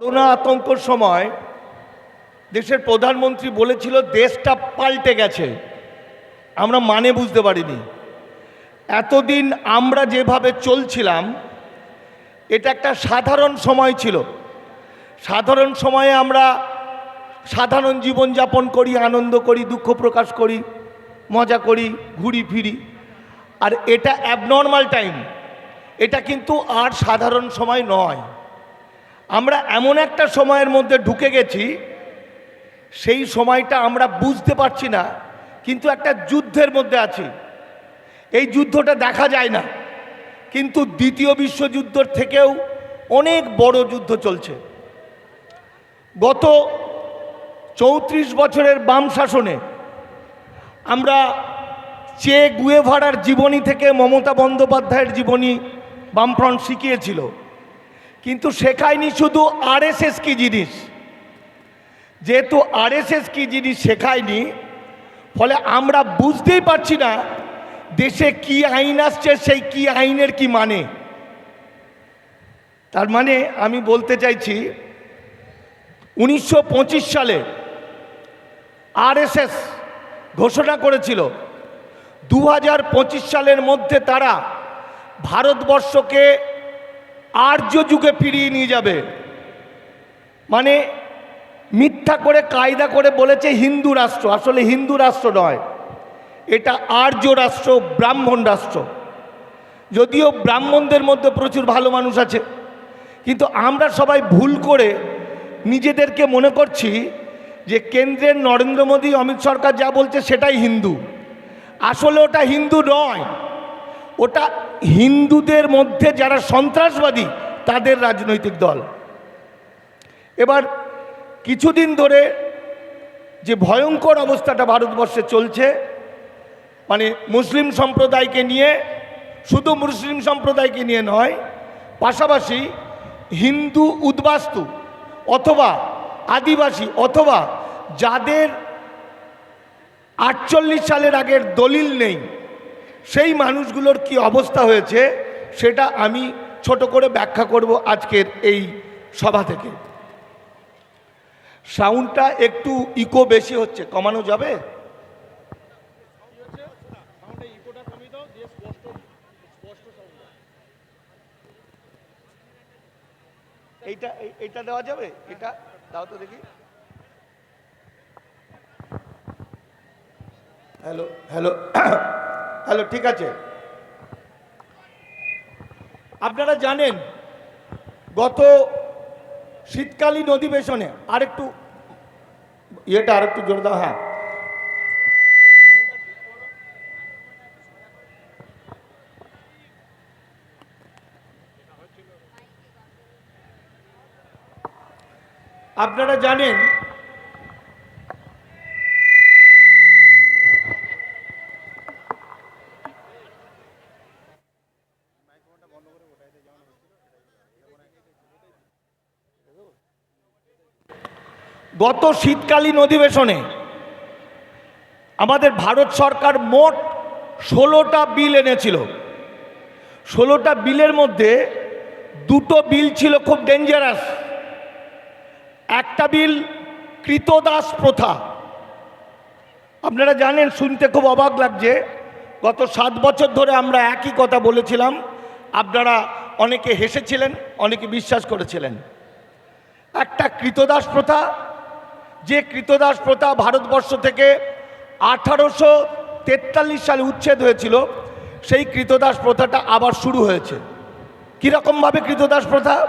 Corona আতঙ্কর সময় দেশের প্রধানমন্ত্রী বলেছিল, দেশটা পাল্টে গেছে। আমরা মানে বুঝতে পারিনি। এতদিন আমরা যেভাবে চলছিলাম, এটা একটা সাধারণ সময় ছিল। সাধারণ সময়ে আমরা সাধারণ জীবনযাপন করি, আনন্দ করি, দুঃখ প্রকাশ করি, মজা করি, ঘুরি ফিরি। আর এটা অ্যাবনর্মাল টাইম এটা কিন্তু আর সাধারণ সময় নয়। আমরা এমন একটা সময়ের মধ্যে ঢুকে গেছি, সেই সময়টা আমরা বুঝতে পারছি না, কিন্তু একটা যুদ্ধের মধ্যে আছি। এই যুদ্ধটা দেখা যায় না, কিন্তু দ্বিতীয় বিশ্বযুদ্ধর থেকেও অনেক বড় যুদ্ধ চলছে। গত চৌত্রিশ বছরের বাম শাসনে আমরা চে গুয়েভারার জীবনী থেকে মমতা বন্দ্যোপাধ্যায়ের জীবনী বামফ্রন্ট শিখিয়েছিল। কিন্তু শেখায়নি শুধু আরএসএস কি জিনিস। যেহেতু আরএসএস কি জিনিস শেখায়নি, ফলে আমরা বুঝতেই পারছি না দেশে কি আইন আসছে, সেই কি আইনের কি মানে। তার মানে আমি বলতে চাইছি, উনিশশো পঁচিশ সালে আরএসএস ঘোষণা করেছিল দু হাজার পঁচিশ সালের মধ্যে তারা ভারতবর্ষকে আর্য যুগে ফিরিয়ে নিয়ে যাবে। মানে মিথ্যা করে, কায়দা করে বলেছে হিন্দু রাষ্ট্র। আসলে হিন্দু রাষ্ট্র নয়, এটা আর্য রাষ্ট্র, ব্রাহ্মণ রাষ্ট্র। যদিও ব্রাহ্মণদের মধ্যে প্রচুর ভালো মানুষ আছে, কিন্তু আমরা সবাই ভুল করে নিজেদেরকে মনে করছি যে কেন্দ্রের নরেন্দ্র মোদী, অমিত সরকার যা বলছে সেটাই হিন্দু। আসলে ওটা হিন্দু নয়। ওটা হিন্দুদের মধ্যে যারা সন্ত্রাসবাদী, তাদের রাজনৈতিক দল। এবার কিছুদিন ধরে যে ভয়ঙ্কর অবস্থাটা ভারতবর্ষে চলছে মানে মুসলিম সম্প্রদায়কে নিয়ে, শুধু মুসলিম সম্প্রদায়কে নিয়ে নয়, পাশাপাশি হিন্দু উদ্বাস্তু অথবা আদিবাসী অথবা যাদের আটচল্লিশ সালের আগের দলিল নেই সেই মানুষগুলোর কি অবস্থা হয়েছে সেটা আমি ছোট করে ব্যাখ্যা করব আজকের এই সভা থেকে। সাউন্ডটা একটু ইকো বেশি হচ্ছে। কমানো যাবে? এইটা, এই- এইটা দেওয়া যাবে? এটা দাও তো দেখি। Hello hello. হ্যালো, ঠিক আছে। আপনারা জানেন, গত শীতকালীন অধিবেশনে আরেকটু, ইয়েটা আরেকটু জোর দাও হ্যাঁ। আপনারা জানেন গত শীতকালীন অধিবেশনে আমাদের ভারত সরকার মোট ষোলোটা বিল এনেছিল। ষোলোটা বিলের মধ্যে দুটো বিল ছিল খুব ডেঞ্জারাস একটা বিল কৃতদাস প্রথা। আপনারা জানেন, শুনতে খুব অবাক লাগছে। গত সাত বছর ধরে আমরা একই কথা বলেছিলাম। আপনারা অনেকে হেসেছিলেন, অনেকে বিশ্বাস করেছিলেন। একটা কৃতদাস প্রথা যে কৃতদাস প্রথা ভারতবর্ষ থেকে আঠারোশো তেতাল্লিশ সালে উচ্ছেদ হয়েছিল, সেই কৃতদাস প্রথাটা আবার শুরু হয়েছে। কীরকমভাবে কৃতদাস প্রথা?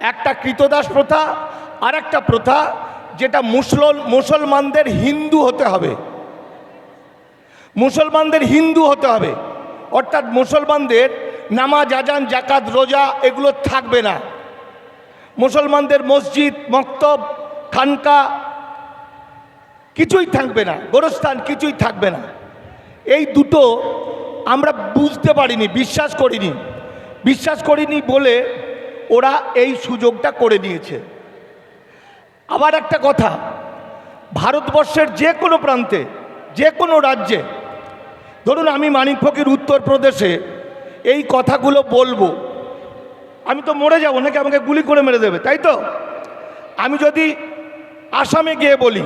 একটা কৃতদাস প্রথা আর একটা প্রথা যেটা মুসল, মুসলমানদের হিন্দু হতে হবে। মুসলমানদের হিন্দু হতে হবে। অর্থাৎ মুসলমানদের নামাজ, আজান, জাকাত, রোজা এগুলো থাকবে না। মুসলমানদের মসজিদ, মক্তব, খানকা কিছুই থাকবে না, গোরস্থান কিছুই থাকবে না। এই দুটো আমরা বুঝতে পারিনি, বিশ্বাস করিনি। বিশ্বাস করিনি বলে ওরা এই সুযোগটা করে নিয়েছে আবার একটা কথা, ভারতবর্ষের যে কোনো প্রান্তে, যে কোনো রাজ্যে, ধরুন আমি মানিক ফকির উত্তরপ্রদেশে এই কথাগুলো বলব, আমি তো মরে যাব, নাকি আমাকে গুলি করে মেরে দেবে, তাই তো? আমি যদি আসামে গিয়ে বলি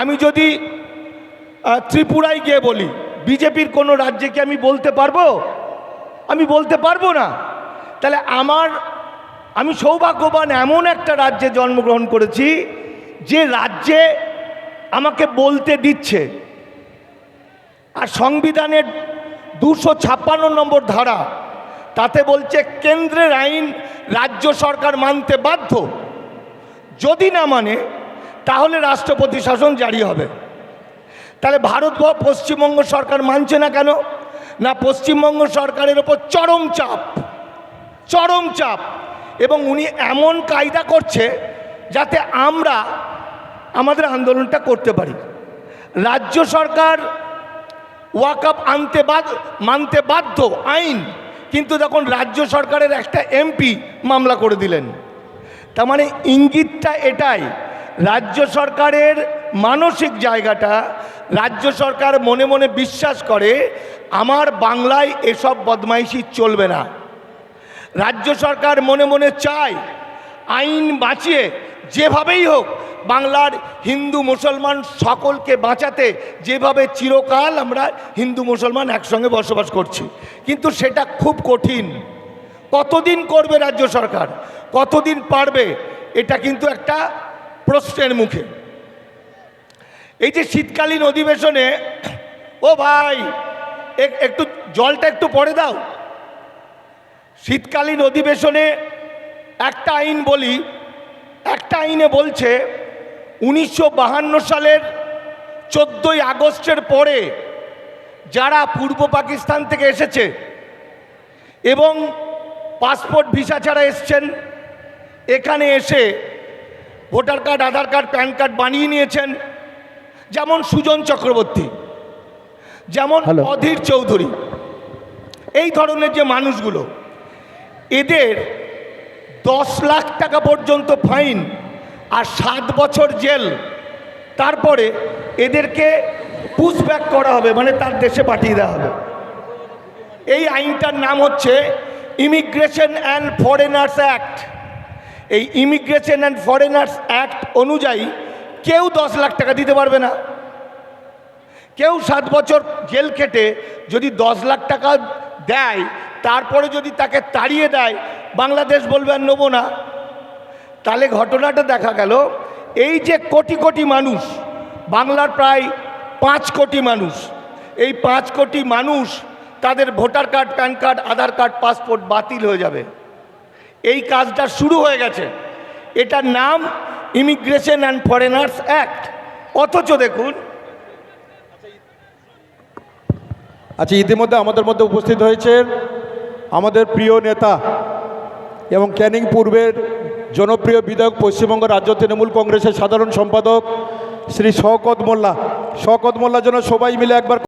আমি যদি ত্রিপুরায় গিয়ে বলি, বিজেপির কোনো রাজ্যে কি আমি বলতে পারব? আমি বলতে পারব না। তাহলে আমার, আমি সৌভাগ্যবান এমন একটা রাজ্যে জন্মগ্রহণ করেছি, যে রাজ্যে আমাকে বলতে দিচ্ছে। আর সংবিধানের দুশো ছাপ্পান্ন নম্বর ধারা, তাতে বলছে কেন্দ্রের আইন রাজ্য সরকার মানতে বাধ্য। যদি না মানে তাহলে রাষ্ট্রপতি শাসন জারি হবে। তাহলে ভারত পশ্চিমবঙ্গ সরকার মানছে না কেন? না পশ্চিমবঙ্গ সরকারের ওপর চরম চাপ চরম চাপ। এবং উনি এমন কায়দা করছে যাতে আমরা আমাদের আন্দোলনটা করতে পারি। রাজ্য সরকার ওয়াকআপ আনতে বাদ, মানতে বাধ্য আইন, কিন্তু যখন রাজ্য সরকারের একটা এমপি মামলা করে দিলেন, তার মানে ইঙ্গিতটা এটাই রাজ্য সরকারের মানসিক জায়গাটা, রাজ্য সরকার মনে মনে বিশ্বাস করে, আমার বাংলায় এসব বদমাইশি চলবে না। রাজ্য সরকার মনে মনে চায়, আইন বাঁচিয়ে যেভাবেই হোক বাংলার হিন্দু মুসলমান সকলকে বাঁচাতে যেভাবে চিরকাল আমরা হিন্দু মুসলমান একসঙ্গে বসবাস করছি। কিন্তু সেটা খুব কঠিন। কতদিন করবে রাজ্য সরকার? কতদিন পারবে? এটা কিন্তু একটা প্রশ্নের মুখে। এই যে শীতকালীন অধিবেশনে, ও ভাই, এক- একটু জলটা একটু পরে দাও। শীতকালীন অধিবেশনে একটা আইন বলি, একটা আইনে বলছে, উনিশশো সালের চোদ্দোই আগস্টের পরে যারা পূর্ব পাকিস্তান থেকে এসেছে এবং পাসপোর্ট ভিসা ছাড়া এসছেন, এখানে এসে voter card Aadhaar card PAN card বানিয়ে নিয়েছেন। যেমন সুজন চক্রবর্তী যেমন অধীর চৌধুরী। এই ধরনের যে মানুষগুলো এদের দশ লাখ টাকা পর্যন্ত ফাইন আর সাত বছর জেল। তারপরে এদেরকে পুশব্যাক করা হবে মানে তার দেশে পাঠিয়ে দেওয়া হবে। এই আইনটার নাম হচ্ছে ইমিগ্রেশন অ্যান্ড ফরেনার্স অ্যাক্ট এই ইমিগ্রেশন অ্যান্ড ফরেনার্স অ্যাক্ট অনুযায়ী কেউ দশ লাখ টাকা দিতে পারবে না। কেউ সাত বছর জেল খেটে যদি দশ লাখ টাকা দেয়, তারপরে যদি তাকে তাড়িয়ে দেয়, বাংলাদেশ বলবে আর নেব না। তাহলে ঘটনাটা দেখা গেল, এই যে কোটি কোটি মানুষ, বাংলার প্রায় পাঁচ কোটি মানুষ, এই পাঁচ কোটি মানুষ তাদের voter card, PAN card, Aadhaar card, passport বাতিল হয়ে যাবে। এই কাজটা শুরু হয়ে গেছে। এটার নাম ইমিগ্রেশন অ্যান্ড ফরেনার্স অ্যাক্ট অথচ দেখুন আচ্ছা ইতিমধ্যে আমাদের মধ্যে উপস্থিত হয়েছেন আমাদের প্রিয় নেতা এবং ক্যানিং পূর্বের জনপ্রিয় বিধায়ক পশ্চিমবঙ্গ রাজ্য তৃণমূল কংগ্রেসের সাধারণ সম্পাদক শ্রী শওকত মোল্লা। শওকত মোল্লা যেন সবাই মিলে একবার